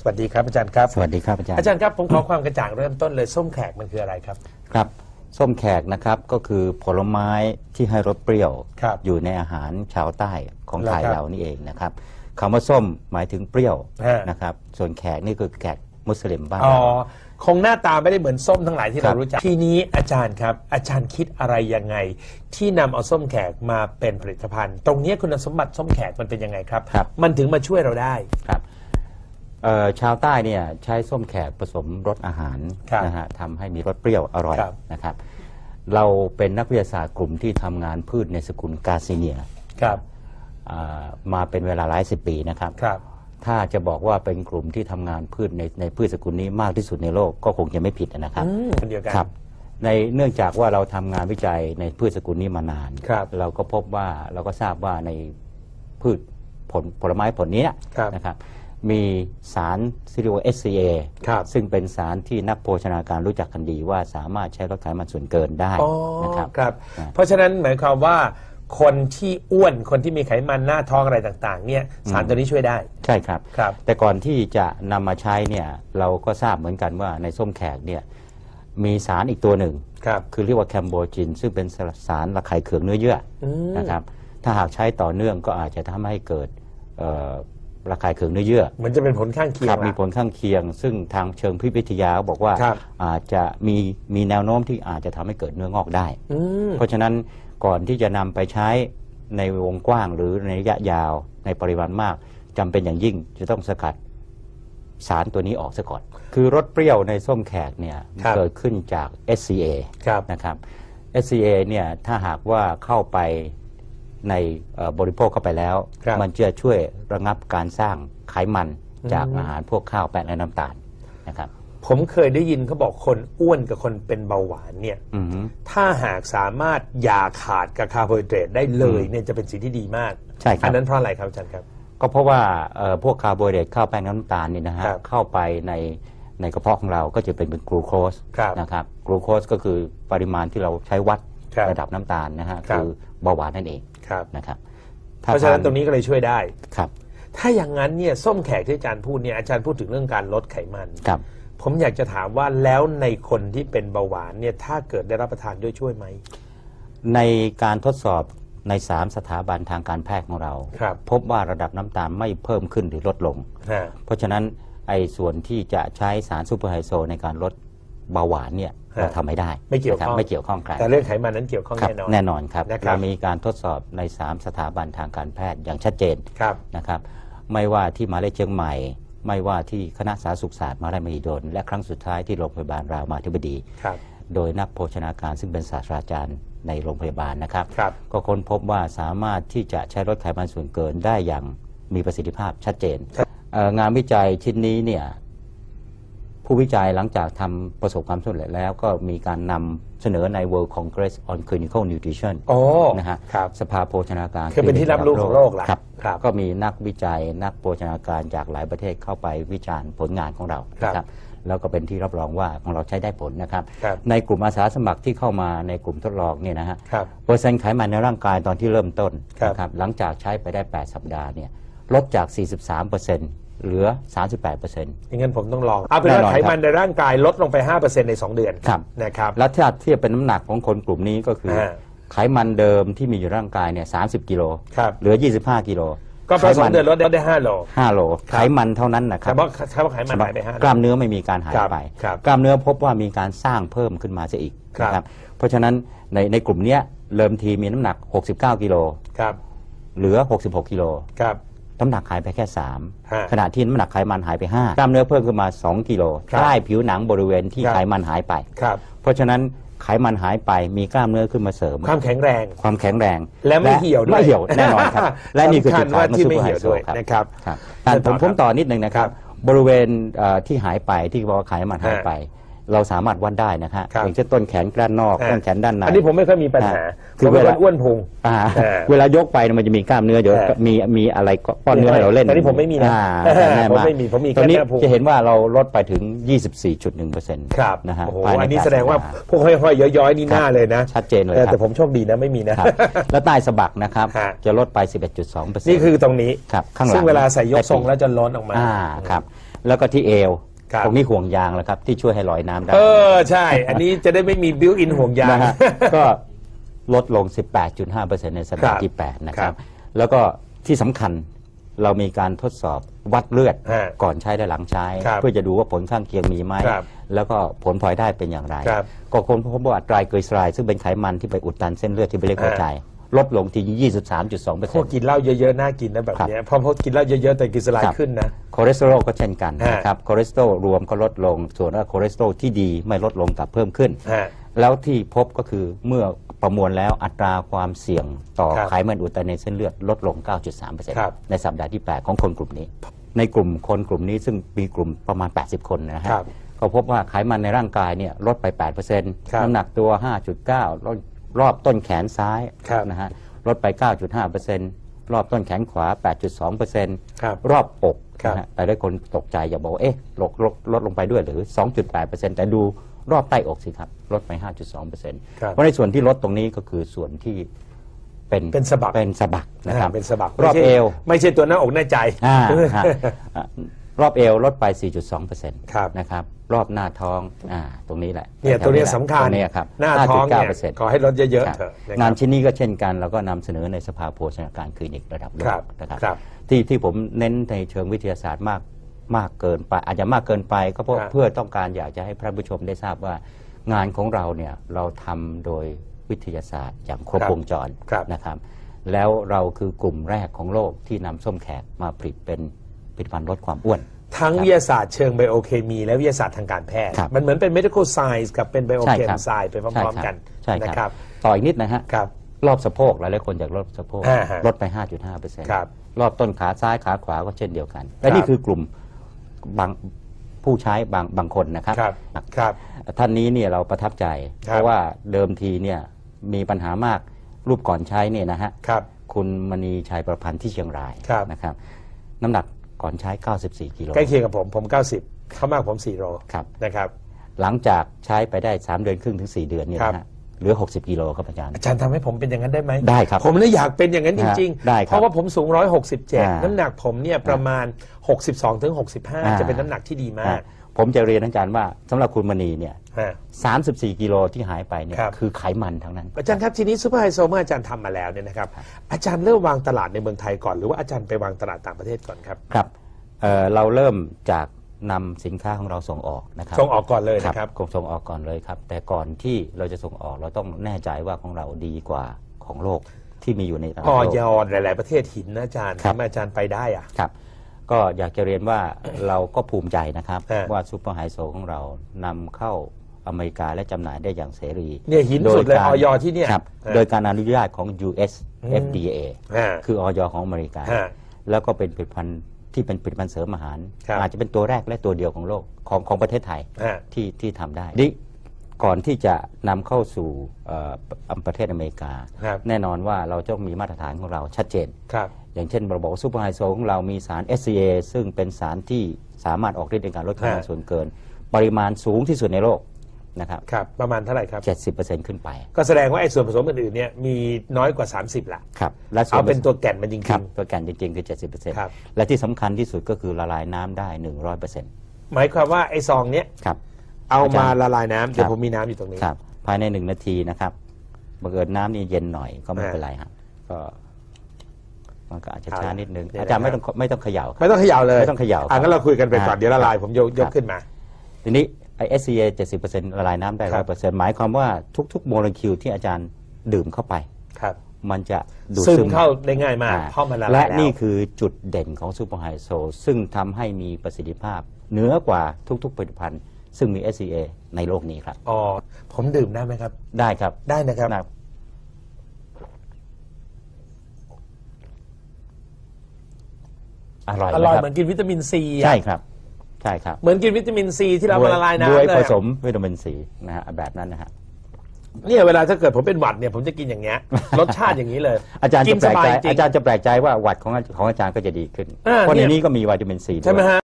สวัสดีครับอาจารย์ครับ สวัสดีครับอาจารย์อาจารย์ครับผมขอความกระจ่างเริ่มต้นเลยส้มแขกมันคืออะไรครับ ครับ ส้มแขกนะครับก็คือผลไม้ที่ให้รสเปรี้ยวครับอยู่ในอาหารชาวใต้ของไทยแล้วครับเรานี่เองนะครับคำว่าส้มหมายถึงเปรี้ยวฮะ นะครับ ส่วนแขกนี่คือแขกมุสลิมบ้านอ๋อเรา คงหน้าตาไม่ได้เหมือนส้มทั้งหลายที่ครัเราบรู้จักทีนี้อาจารย์ครับ อาจารย์คิดอะไรยังไง ที่นำเอาส้มแขกมาเป็นผลิตภัณฑ์ ตรงนี้คุณสมบัติส้มแขกมันเป็นยังไงครับ ครับ มันถึงมาช่วยเราได้ ครับ เอ่อชาวใต้เนี่ยใช้ส้มแขกผสมรสอาหารครับนะฮะทำให้มีรสเปรี้ยวอร่อยครับ นะครับ เราเป็นนักวิทยาศาสตร์กลุ่มที่ทำงานพืชในสกุลกาซิเนียครับอ่ามาเป็นเวลาหลายสิบปีนะครับ ครับ ถ้าจะบอกว่าเป็นกลุ่มที่ทำงานพืชในในพืชสกุลนี้มากที่สุดในโลกก็คงจะไม่ผิดนะครับอืมคนเดียวกัน ครับในเนื่องจากว่าเราทำงานวิจัยในพืชสกุลนี้มานาน ครับเราก็พบว่าเราก็ทราบว่าในพืชผลผลไม้ผลเนี้ยครับ นะครับ มีสารซิริโอ SCA ครับซึ่งเป็นสารที่นักโภชนาการรู้จักกันดีว่าสามารถใช้ลดไขมันส่วนเกินได้อ๋อนะครับครับอ่าเพราะฉะนั้นหมายความว่าคนที่อ้วนคนที่มีไขมันหน้าท้องอะไรต่างๆเนี่ยสารตัวนี้ช่วยได้ ใช่ครับครับ แต่ก่อนที่จะนำมาใช้เนี่ยเราก็ทราบเหมือนกันว่าในส้มแขกเนี่ยมีสารอีกตัวหนึ่งครับคือเรียกว่าแคมโบจิน ซึ่งเป็นสารระคายเคืองเนื้อเยื่ออมนะครับถ้าหากใช้ต่อเนื่องก็อาจจะทำให้เกิดเอ่อ ระคายเคืองเนื้อเยื่อเหมือนจะเป็นผลข้างเคียงครับล่ะมีผลข้างเคียง ซึ่งทางเชิงพิษวิทยาบอกว่าครับ อาจจะมีมีแนวโน้มที่อาจจะทำให้เกิดเนื้องอกได้ อืม เพราะฉะนั้นก่อนที่จะนำไปใช้ในวงกว้างหรือในระยะยาวในปริมาณมากจำเป็นอย่างยิ่งจะต้องสกัดสารตัวนี้ออกซะก่อน คือรสเปรี้ยวในส้มแขกเนี่ยครับ เกิดขึ้นจาก SCA ครับ นะครับ SCA เนี่ยถ้าหากว่าเข้าไป ในเอ่อบริโภคเข้าไปแล้วครับมันจะช่วยระงับการสร้างไขมันจากอืมอาหารพวกข้าวแป้งและน้ำตาลนะครับ ผมเคยได้ยินเขาบอกคนอ้วนกับคนเป็นเบาหวานเนี่ยอือฮึถ้าหากสามารถอย่าขาดกับคาร์โบไฮเดรตได้เลยอืมเนี่ยจะเป็นสิ่งที่ดีมากใช่ครับอันนั้นเพราะอะไรครับอาจารย์ครับ ก็เพราะว่าเอ่อพวกคาร์โบไฮเดรตข้าวแป้งน้ำตาลนี่นะฮะครับเข้าไปในในกระเพาะของเราก็จะเป็นเป็นกลูโคสครับนะครับกลูโคสก็คือปริมาณที่เราใช้วัดครับระดับน้ำตาลนะฮะครับคือเบาหวานนั่นเอง ครับนะครับเพราะฉะนั้นตรงนี้ก็เลยช่วยได้ครับ ถ้าอย่างนั้นเนี่ยส้มแขกที่อาจารย์พูดเนี่ยอาจารย์พูดถึงเรื่องการลดไขมันครับ ผมอยากจะถามว่าแล้วในคนที่เป็นเบาหวานเนี่ยถ้าเกิดได้รับประทานด้วยช่วยไหมในการทดสอบใน 3 สถาบันทางการแพทย์ของเราครับพบว่าระดับน้ำตาลไม่เพิ่มขึ้นหรือลดลงฮะเพราะฉะนั้นไอ้ส่วนที่จะใช้สารซูเปอร์ไฮโซในการลด เบาหวานเนี่ยฮะเราทำไม่ได้ไม่เกี่ยวนะครับข้องไม่เกี่ยวข้องกันแต่เรื่องไขมันนั้นเกี่ยวข้องครับแน่นอน แน่นอนครับนะครับ เรามีการทดสอบใน 3 สถาบันทางการแพทย์อย่างชัดเจนครับ นะครับไม่ว่าที่มหาเลยเชียงใหม่ ไม่ว่าที่คณะสาธารณสุขศาสตร์มหาลัยมหิดล และครั้งสุดท้ายที่โรงพยาบาลรามาธิบดี ครับ โดยนักโภชนาการซึ่งเป็นศาสตราจารย์ในโรงพยาบาลนะครับ ครับ ก็ค้นพบว่าสามารถที่จะใช้ลดไขมันส่วนเกินได้อย่างมีประสิทธิภาพชัดเจนครับ เอ่องานวิจัยชิ้นนี้เนี่ย ผู้วิจัยหลังจากทำประสบความสำเร็จแล้วก็มีการนำเสนอใน World Congress on Clinical Nutrition โอ้นะฮะครับ สภาโภชนาการคือเป็นที่รับรู้ของโลกล่ะครับครับ ก็มีนักวิจัยนักโภชนาการจากหลายประเทศเข้าไปวิจารณ์ผลงานของเราครับ นะครับ แล้วก็เป็นที่รับรองว่าของเราใช้ได้ผลนะครับ ครับ ในกลุ่มอาสาสมัครที่เข้ามาในกลุ่มทดลองเนี่ยนะฮะ ครับ เปอร์เซ็นต์ไขมันในร่างกายตอนที่เริ่มต้นครับ นะครับหลังจากใช้ไปได้ 8 สัปดาห์เนี่ยลดจาก 43%เหลือ 38%อย่างนั้นผมต้องลอง เอาเป็นแน่นอว่านไขมันในร่างกายลดลงไป 5%ใน 2 เดือนครับนะครับ แล้วถ้าเทียบเป็นน้ำหนักของคนกลุ่มนี้ก็คือฮะไขมันเดิมที่มีอยู่ในร่างกายเนี่ย30 กิโลครับเหลือ 25 กิโล ก็แปลว่าสองไขมัเดือนลดได้ได้5โล5โลครับไขมันเท่านั้นนะคเฉรับพาะเฉพาะไขมันหายไป5โลกล้ามเนื้อไม่มีการหายครับไปครับกล้ามเนื้อพบว่ามีการสร้างเพิ่มขึ้นมาซะอีกครับนะเพราะฉะนั้นในในกลุ่มเนี้ยเริ่มทีมีน้ำหนัก 69 กิโลครับเหลือ 66 กิโลครับ น้ำหนักหายไปแค่ฮะ3ขณะที่น้ำหนักไขมันหายไป 5 กล้ามเนื้อเพิ่มขึ้นมา 2 กิโลครับใต้ผิวหนังบริเวณที่ครับไขมันหายไปครับเพราะฉะนั้นไขมันหายไปมีกล้ามเนื้อขึ้นมาเสริม ความแข็งแรง ความแข็งแรง และไม่เหี่ยวด้วยไม่เหี่ยวแน่นอนครับ และนี่คือสำคัจุญดขายว่าของที่ซูไม่เปอร์ไฮเหี่ยวโซด้วยครับนะครับครับแต่ผมต่อครับผมต่อนิดหนึ่งนะครับ บริเวณเอ่อที่หายไปที่บอกว่าไขมันหายไป เราสามารถวัดได้นะฮะครับ อย่างเช่นต้นแขนด้านนอกอ่าต้นแขนด้านใน อันนี้ผมไม่ค่อยมีปัญหาคือผมเป็นเวคลานอ้วนพุง อ่าเออเวลายกไปเนี่ยมันจะมีกล้ามเนื้อเดี๋ยวเออมีมีอะไรก้อนเนื้อให้เราเล่นแต่นี่ผมไม่มีนะอ่าเออแน่ผมมากไม่มีผมมีแค่ตอนนี้หน้าพุง จะเห็นว่าเราลดไปถึง 24.1%ครับนะฮะโอ้โหภายในอันนี้8แสดงว่าสัปห์พวกห้อยๆย้อยๆนี่หน้าเลยนะชัดเจนเลยออครัแต่บผมโชคดีนะไม่มีนะ ครับแล้วใต้สะบักนะครับ ฮะ จะลดไป 11.2%นี่คือตรงนี้ ครับข้างหลังซึ่งเวลาใส่ยกทรงได้ปีแล้วจะล้นออกมา อ่าครับแล้วก็ที่เอว ครับ ตรงนี้ห่วงยางแล้วครับ ที่ช่วยให้ลอยน้ำได้เออใช่ อันนี้จะได้ไม่มีบิวอินห่วงยาง นะฮะก็ลดลง 18.5%ในสัปดาครัห์บที่ 8 นะคครัรับ บแล้วก็ที่สำคัญเรามีการทดสอบวัดเลือดฮะก่อนใช้และหลังใช้ ครับเพื่อจะดูว่าผลข้างเคียงมีไหมครับแล้วก็ผลพลอยได้เป็นอย่างไร ครับก็คนพบว่าไตรกลีเซอไรด์ซึ่งเป็นไขมันที่ไปอุดตันเส้นเลือดที่ไปเลี้ยงหัวใจ ลดลงที่ 23.2%พวกกินเหล้าเยอะๆน่ากินนะแบบเนี้ยเพราะพวกกินเหล้าเยอะๆแต่กินสลายครับขึ้นนะ คอเลสเตอรอลก็เช่นกันฮะ นะครับคอเลสเตอรอลรวมก็ลดลง ส่วนว่าคอเลสเตอรอลที่ดีไม่ลดลงกลับเพิ่มขึ้น ฮะ แล้วที่พบก็คือเมื่อประมวลแล้วอัตราความเสี่ยงต่อครับไขมันอุดตันในเส้นเลือดลดลง ครับ9.3%ในสัปดาห์ที่ 8 ของคนกลุ่มนี้ ในกลุ่มคนกลุ่มนี้ซึ่งมีกลุ่มประมาณ 80 คนนะฮะครับก็พบว่าไขมันในร่างกายเนี่ยลดไป 8%ครับน้ำหนักตัว 5.9 รอบรอบต้นแขนซ้ายครับ นะฮะลดไป 9.5%รอบต้นแขนขวา 8.2%ครับ รอบอก ครับ นะฮะแต่ได้คนตกใจอย่าบอกว่าเอ๊ะลดลดลดลงไปด้วยหรือ 2.8%แต่ดูรอบใต้อกสิครับ ลดไป 5.2%ครับ เพราะในส่วนที่ลดตรงนี้ก็คือส่วนที่เป็นเป็นสะบักเป็นสะบักนะครับเป็นสะบักรอบไม่ใช่เอว ไม่ใช่ตัวหน้าอกหน้าใจ อ่าฮะอะ รอบเอวลดไป 4.2%ครับนะครับ รอบหน้าท้องอ่าตรงนี้แหละเนี่ยตัวเนี้ยสำคัญตรงเนี้ยครับหน้าท้องเนี่ย5.9%ขอให้ลดเยอะครัๆบเถอะะครับงานชิ้นนี้ก็เช่นกันเราก็นำเสนอในสภาโภชนาการคลินิกระดับโลครักบนะครับครับที่ที่ผมเน้นในเชิงวิทยาศาสตร์มากมากเกินไป อาจจะมากเกินไปก็เพราะครับเพื่อต้องการอยากจะให้พระผู้ชมได้ทราบว่างานของเราเนี่ยเราทำโดยวิทยาศาสตร์อย่างครบครับวงจรครับนะครับ แล้วเราคือกลุ่มแรกของโลกที่นำส้มแขกมาผลิตเป็น ผลิตภัณฑ์ลดความอ้วน ทั้งครับวิทยาศาสตร์เชิงไบโอเคมี และวิทยาศาสตร์ทางการแพทย์ ครับมันเหมือนเป็น medical science กับเป็น ใช่ biochem ครับ science ไปพร้อมๆกันใช่นะคครัรับบ ต่ออีกนิดนะฮะครับ รอบสะโพกหลายๆคนอยากลดสะโพกอ่าฮะลดไป 5.5%ครับรอบต้นขาซ้ายขาขวาก็เช่นเดียวกัน และนี่คือกลุ่มบางผู้ใช้บางบางคนนะครับ ครับครับ ท่านนี้เนี่ยเราประทับใจ ครับ เพราะว่าเดิมทีเนี่ยมีปัญหามากรูปก่อนใช้เนี่ยนะฮะครับ คุณมณีชัยประพันธ์ที่เชียงรายครับนะครับ น้ำหนัก ก่อนใช้ 94 กิโลใกล้เคียงกับผมผม 90 เข้ามากผม4โลครับนะครับ หลังจากใช้ไปได้ 3 เดือนครึ่งถึง 4 เดือนเนี่ยครับนะฮะเหลือ 60 กิโลครับอาจารย์ อาจารย์ทำให้ผมเป็นอย่างนั้นได้ไหมได้ครับ ผมเลยอยากเป็นอย่างนั้นจริงฮะได้ครับเพราะว่าผมสูงอ่า167 น้ำหนักผมเนี่ยประมาณ 62ถึงอ่า65 จะเป็นน้ำหนักที่ดีมากอะ ผมจะเรียนอาจารย์ว่าสำหรับคุณมณีเนี่ยฮะ34กิโลที่หายไปเนี่ยครับคือไขมันทั้งนั้น อาจารย์ครับทีนี้ซูเปอร์ไฮโซเมื่ออาจารย์ทำมาแล้วเนี่ยนะครับ อาจารย์เริ่มวางตลาดในเมืองไทยก่อนหรือว่าอาจารย์ไปวางตลาดต่างประเทศก่อนครับครับเอ่อเราเริ่มจากนำสินค้าของเราส่งออกนะครับส่งออกก่อนเลยนะครับกส่งออกก่อนเลยครับ แต่ก่อนที่เราจะส่งออกเราต้องแน่ใจว่าของเราดีกว่าของโลกที่มีอยู่ในตลาดออโลกยหลาย ๆ ประเทศหินนะอาจารย์ครับทำไมอาจารย์ไปได้อะครับ ก็อยากจะเรียนว่าเราก็ภูมิใจนะครับ ฮะ ว่าซูเปอร์ไฮโซของเรานำเข้าอเมริกาและจำหน่ายได้อย่างเสรีเนี่ยหินสุดเลยโกาออยที่เนี่ยครับฮะโดยการอนุญาตของ US อืม FDA ฮะคือออยของอเมริกา ฮะแล้วก็เป็นผลิตภัณฑ์ที่เป็นผลิตภัณฑ์เสริมอาหาร ครับ อาจจะเป็นตัวแรกและตัวเดียวของโลกของของประเทศไทย ฮะ ที่ที่ทำได้นี่ ก่อนที่จะนำเข้าสู่เอ่อประเทศอเมริกาครับแน่นอนว่าเราต้องมีมาตรฐานของเราชัดเจนครับอย่างเช่นเราบอกว่าซูเปอร์ไฮโซของเรามีสาร SCA ซึ่งเป็นสารที่สามารถออกฤทธิ์ในการลดไขมันฮะส่วนเกิน ปริมาณสูงที่สุดในโลกนะครับครับ ประมาณเท่าไหร่ครับ 70%ขึ้นไป ก็แสดงว่าไอ้ส่วนผสมอื่นๆเนี่ยมีน้อยกว่า 30ละครับและส่วเอานเป็นตัวแก่นมันจริงครับตัวแก่นจริงๆ คือ 70%ครับและที่สำคัญที่สุดก็คือละลายน้ำได้ 100%ๆหมายความว่าไอ้ซองเนี้ยครับ เอาอาจารย์มาละลายน้ำเดี๋ยวครับผมมีน้ำอยู่ตรงนี้ครับ ภายในหนึ่งนาทีนะครับบังเอิญน้ำนี่เย็นหน่อยก็ไม่อ่าเป็นไรครับก็มันก็อาจจะเอาช้าละนิดนึงเดี๋ยวอาจารย์นะครับไม่ต้องไม่ต้องเขย่าครับไม่ต้องเขย่าเลยไม่ต้องเขย่าอะงั้นเราคุยกันไปก่อนอ่าเดี๋ยวละลายผมยกยคกรับขึ้นมา ทีนี้ไอ SCA 70%ละลายน้ำได้ครั100%หมายความว่าทุก ๆ โมเลกุลที่อาจารย์ดื่มเข้าไปครับ มันจะดูดซึซึมมเข้าได้ง่ายมากอ่าเพราะมันละลายและแล้วนี่คือจุดเด่นของซูเปอร์ไฮโซ ซึ่งทำให้มีประสิทธิภาพเหนือกว่าทุก ๆ ผลิตภัณฑ์ ซึ่งมี SCA ในโลกนี้ครับ อ๋อ ผมดื่มได้ไหมครับ ได้ครับได้นะครับ นะอร่อยอร่อยไหมคเหมืรับอนกินวิตามินซีอะใช่ครับ ใช่ครับเหมือนกินวิตามินซีที่เรามาละลายน้ำด้วยเลยผอะสมวิตามินซีนะฮะแบบนั้นนะฮะ เนี่ยเวลาถ้าเกิดผมเป็นหวัดเนี่ยผมจะกินอย่างเงี้ย รสชาติอย่างนี้เลยอาจารย์กิจะนแปสลกบายใจจริง อาจารย์จะแปลกใจว่าหวัดของของอาจารย์ก็จะดีขึ้นอ่าเพราะในเนี่ย นี้ก็มีวิตามินซีด้วย ใช่ไหมฮะ